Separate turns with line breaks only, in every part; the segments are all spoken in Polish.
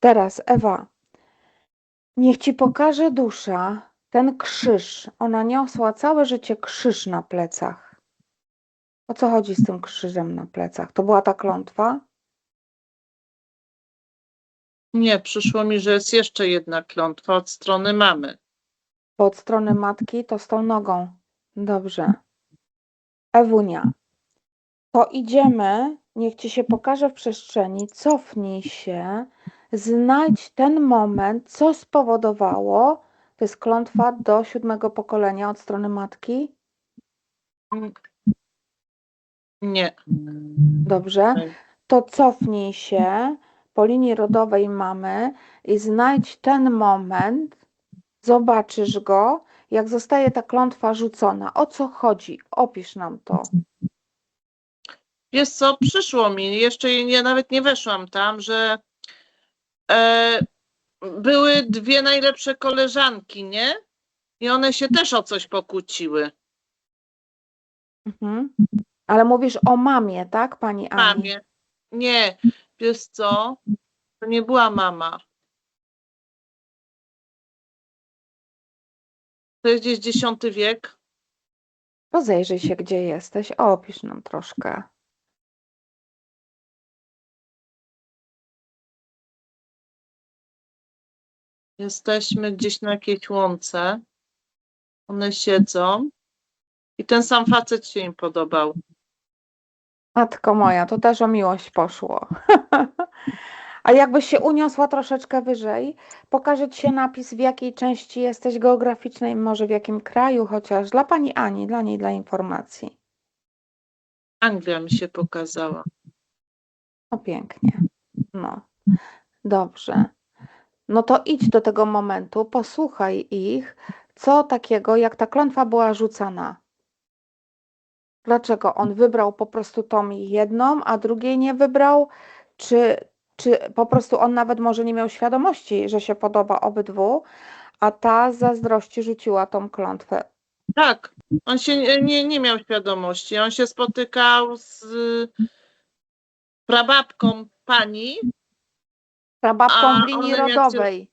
Teraz Ewa, niech ci pokaże dusza ten krzyż. Ona niosła całe życie krzyż na plecach. O co chodzi z tym krzyżem na plecach? To była ta klątwa?
Nie, przyszło mi, że jest jeszcze jedna klątwa od strony mamy.
Bo od strony matki to z tą nogą. Dobrze. Ewunia, to idziemy, niech ci się pokaże w przestrzeni, cofnij się, znajdź ten moment, co spowodowało, to jest klątwa do siódmego pokolenia od strony matki.
Nie.
Dobrze. To cofnij się po linii rodowej mamy i znajdź ten moment, zobaczysz go, jak zostaje ta klątwa rzucona. O co chodzi? Opisz nam to.
Wiesz co, przyszło mi, jeszcze nie, nawet nie weszłam tam, że e, były dwie najlepsze koleżanki, nie? I one się też o coś pokłóciły.
Mhm. Ale mówisz o mamie, tak, pani Ani?
Mamie. Nie, wiesz co? To nie była mama. To jest gdzieś X wiek.
Rozejrzyj się, gdzie jesteś. Opisz nam troszkę.
Jesteśmy gdzieś na jakiejś łące. One siedzą. I ten sam facet się im podobał.
Matko moja, to też o miłość poszło. A jakbyś się uniosła troszeczkę wyżej, pokaże ci się napis, w jakiej części jesteś geograficznej, może w jakim kraju, chociaż dla pani Ani, dla niej, dla informacji.
Anglia mi się pokazała.
No pięknie. No, dobrze. No to idź do tego momentu, posłuchaj ich, co takiego, jak ta klątwa była rzucana. Dlaczego on wybrał po prostu tą jedną, a drugiej nie wybrał? Czy, czy po prostu on nawet może nie miał świadomości, że się podoba obydwu, a ta zazdrości rzuciła tą klątwę?
Tak, on się nie- nie, nie miał świadomości. On się spotykał z prababką pani.
Prababką w linii
one miały-
rodowej.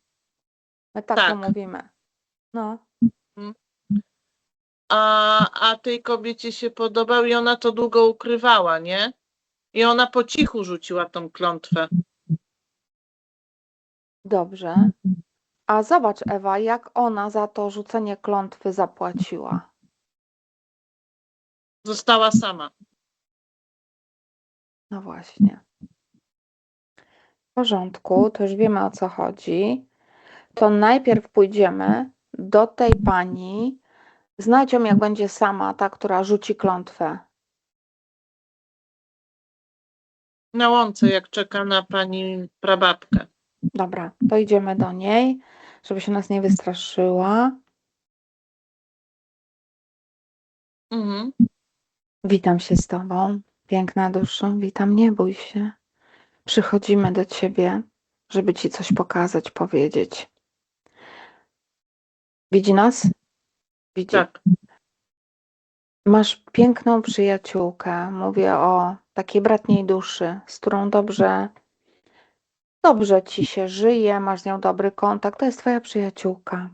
My tak, to
Tak.
mówimy. No,
a, a tej kobiecie się podobał i ona to długo ukrywała, nie? I ona po cichu rzuciła tą klątwę.
dobrze. A zobacz, Ewa, jak ona za to rzucenie klątwy zapłaciła.
Została sama.
No właśnie. W porządku, to już wiemy o co chodzi. To najpierw pójdziemy do tej pani. Znajdź ją, jak będzie sama, ta, która rzuci klątwę.
Na łące, jak czeka na pani prababkę.
Dobra, to idziemy do niej, żeby się nas nie wystraszyła.
Mhm.
Witam się z Tobą, piękna duszo, witam, nie bój się. Przychodzimy do Ciebie, żeby Ci coś pokazać, powiedzieć. Widzi nas? Widzi.
Tak.
Masz piękną przyjaciółkę. Mówię o takiej bratniej duszy, z którą dobrze, dobrze ci się żyje, masz z nią dobry kontakt. To jest twoja przyjaciółka.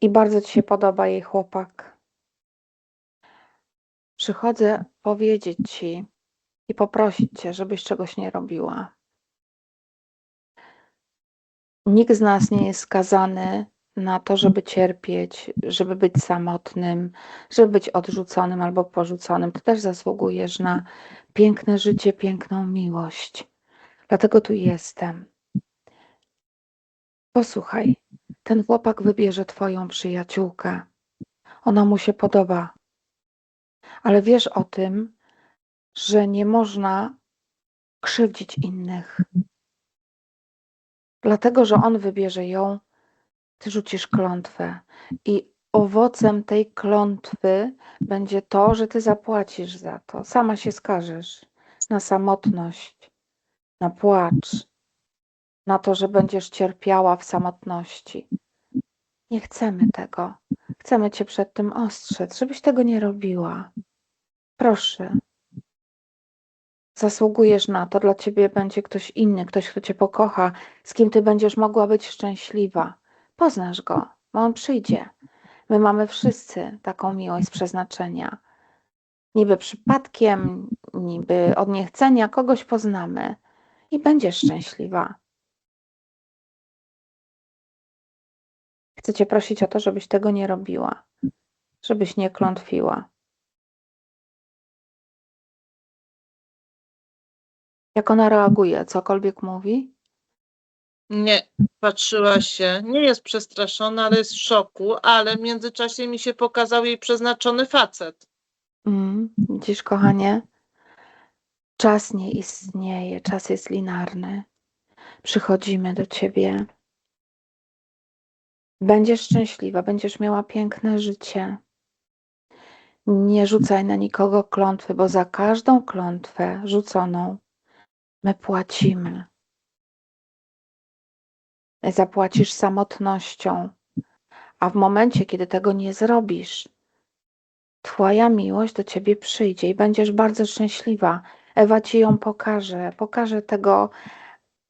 I bardzo ci się podoba jej chłopak. Przychodzę powiedzieć ci i poprosić cię, żebyś czegoś nie robiła. Nikt z nas nie jest skazany na to, żeby cierpieć, żeby być samotnym, żeby być odrzuconym albo porzuconym. Ty też zasługujesz na piękne życie, piękną miłość. Dlatego tu jestem. Posłuchaj, ten chłopak wybierze twoją przyjaciółkę. Ona mu się podoba. Ale wiesz o tym, że nie można krzywdzić innych. Dlatego, że on wybierze ją, ty rzucisz klątwę. I owocem tej klątwy będzie to, że ty zapłacisz za to. Sama się skażesz na samotność, na płacz, na to, że będziesz cierpiała w samotności. Nie chcemy tego. Chcemy cię przed tym ostrzec, żebyś tego nie robiła. Proszę. Zasługujesz na to, dla ciebie będzie ktoś inny, ktoś, kto cię pokocha, z kim ty będziesz mogła być szczęśliwa. Poznasz go, bo on przyjdzie. My mamy wszyscy taką miłość z przeznaczenia. Niby przypadkiem, niby od niechcenia kogoś poznamy i będziesz szczęśliwa. Chcę cię prosić o to, żebyś tego nie robiła, żebyś nie klątwiła. Jak ona reaguje, cokolwiek mówi?
Nie, patrzyła się. Nie jest przestraszona, ale jest w szoku, ale w międzyczasie mi się pokazał jej przeznaczony facet.
Mm, widzisz, kochanie, czas nie istnieje, czas jest linarny. Przychodzimy do ciebie. Będziesz szczęśliwa, będziesz miała piękne życie. Nie rzucaj na nikogo klątwy, bo za każdą klątwę rzuconą my płacimy. Zapłacisz samotnością, a w momencie, kiedy tego nie zrobisz, Twoja miłość do ciebie przyjdzie i będziesz bardzo szczęśliwa. Ewa ci ją pokaże, pokaże tego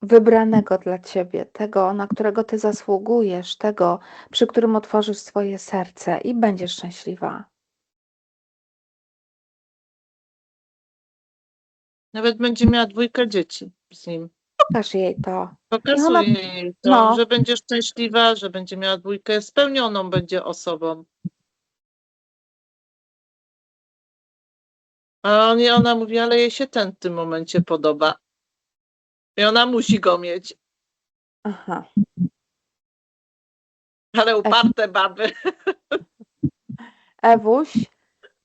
wybranego dla ciebie, tego, na którego ty zasługujesz, tego, przy którym otworzysz swoje serce i będziesz szczęśliwa.
Nawet będzie miała dwójkę dzieci z nim.
Pokaż jej to.
Pokazuje
ona-
jej to,
no.
że będzie szczęśliwa, że będzie miała dwójkę, spełnioną będzie osobą. A on, ona mówi, ale jej się ten w tym momencie podoba. I ona musi go mieć.
Aha.
Ale uparte baby.
Ewuś,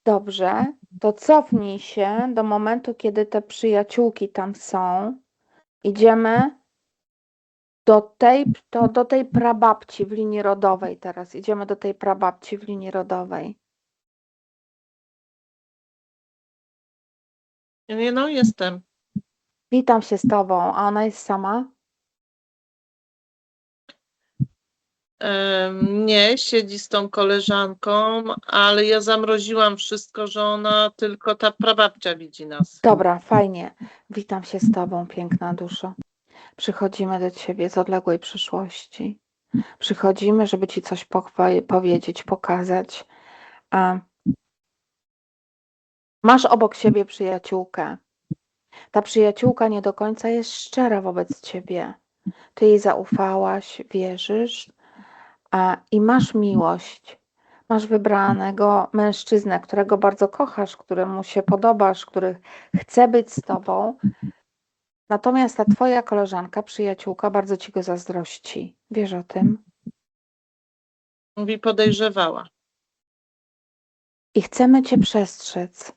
dobrze, to cofnij się do momentu, kiedy te przyjaciółki tam są. Idziemy do tej, to, do tej prababci w linii rodowej teraz. Idziemy do tej prababci w linii rodowej.
Nie no, jestem.
Witam się z tobą, a ona jest sama?
Nie, siedzi z tą koleżanką, ale ja zamroziłam wszystko, że ona tylko ta prababcia widzi nas.
Dobra, fajnie. Witam się z tobą, piękna duszo. Przychodzimy do ciebie z odległej przyszłości. Przychodzimy, żeby ci coś powiedzieć, pokazać. Masz obok siebie przyjaciółkę. Ta przyjaciółka nie do końca jest szczera wobec ciebie. Ty jej zaufałaś, wierzysz i masz miłość. Masz wybranego mężczyznę, którego bardzo kochasz, któremu się podobasz, który chce być z tobą. Natomiast ta twoja koleżanka, przyjaciółka bardzo ci go zazdrości. Wiesz o tym?
Mówi, podejrzewała.
I chcemy cię przestrzec,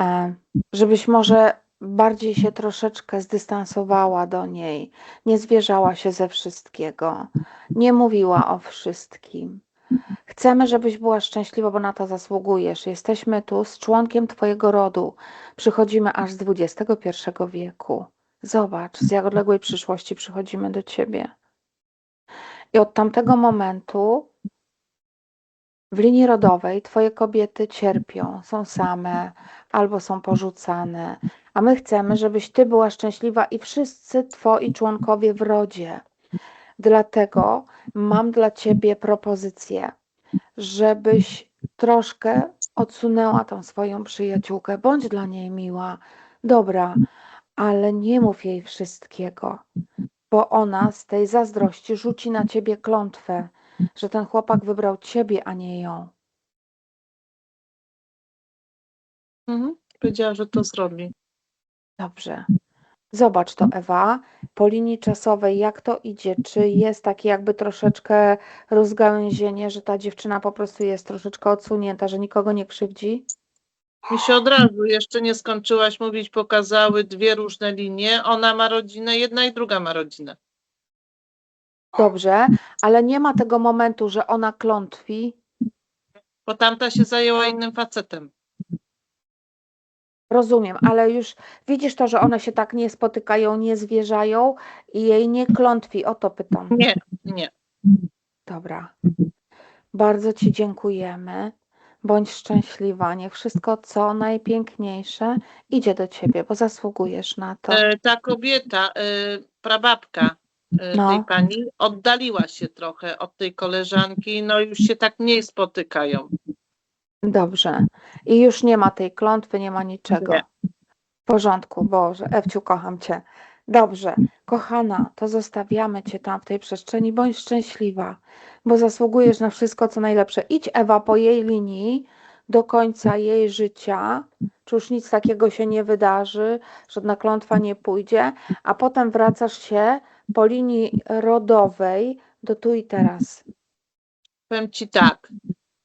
e, żebyś może bardziej się troszeczkę zdystansowała do niej, nie zwierzała się ze wszystkiego, nie mówiła o wszystkim. Chcemy, żebyś była szczęśliwa, bo na to zasługujesz. Jesteśmy tu z członkiem Twojego rodu. Przychodzimy aż z XXI wieku. Zobacz, z jak odległej przyszłości przychodzimy do Ciebie. I od tamtego momentu w linii rodowej Twoje kobiety cierpią, są same albo są porzucane, a my chcemy, żebyś Ty była szczęśliwa i wszyscy Twoi członkowie w rodzie. Dlatego mam dla Ciebie propozycję, żebyś troszkę odsunęła tą swoją przyjaciółkę. Bądź dla niej miła, dobra, ale nie mów jej wszystkiego, bo ona z tej zazdrości rzuci na Ciebie klątwę, że ten chłopak wybrał Ciebie, a nie ją.
Mhm. Powiedziała, że to zrobi.
Dobrze. Zobacz to, Ewa, po linii czasowej, jak to idzie? Czy jest takie jakby troszeczkę rozgałęzienie, że ta dziewczyna po prostu jest troszeczkę odsunięta, że nikogo nie krzywdzi?
Mi się od razu, jeszcze nie skończyłaś mówić, pokazały dwie różne linie. Ona ma rodzinę, jedna i druga ma rodzinę.
Dobrze, ale nie ma tego momentu, że ona klątwi.
Bo tamta się zajęła innym facetem.
Rozumiem, ale już widzisz to, że one się tak nie spotykają, nie zwierzają i jej nie klątwi. O to pytam.
Nie, nie.
Dobra. Bardzo Ci dziękujemy. Bądź szczęśliwa. Niech wszystko, co najpiękniejsze, idzie do ciebie, bo zasługujesz na to.
E, ta kobieta, e, prababka
No.
tej pani, oddaliła się trochę od tej koleżanki, no już się tak mniej spotykają.
Dobrze. I już nie ma tej klątwy, nie ma niczego.
Nie.
W porządku, Boże. Ewciu, kocham cię. Dobrze. Kochana, to zostawiamy cię tam w tej przestrzeni. Bądź szczęśliwa, bo zasługujesz na wszystko, co najlepsze. Idź, Ewa, po jej linii do końca jej życia. Czy już nic takiego się nie wydarzy, żadna klątwa nie pójdzie, a potem wracasz się po linii rodowej do tu i teraz.
Powiem ci tak,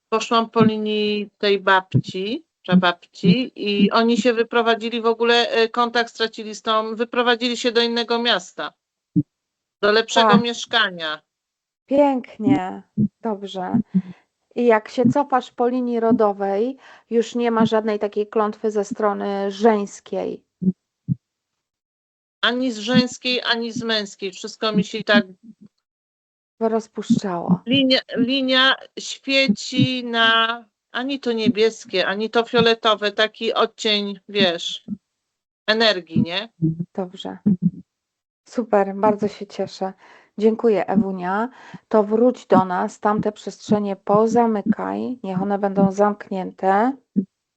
poszłam po linii tej babci, prababci i oni się wyprowadzili w ogóle, e, kontakt stracili z tą, wyprowadzili się do innego miasta, do lepszego
Tak.
mieszkania.
Pięknie, dobrze. I jak się cofasz po linii rodowej, już nie ma żadnej takiej klątwy ze strony żeńskiej.
Ani z żeńskiej, ani z męskiej. Wszystko mi się tak.
Rozpuszczało.
Linia, linia świeci na ani to niebieskie, ani to fioletowe, taki odcień, wiesz, energii, nie?
Dobrze. Super, bardzo się cieszę. Dziękuję, Ewunia. To wróć do nas, tamte przestrzenie pozamykaj, niech one będą zamknięte.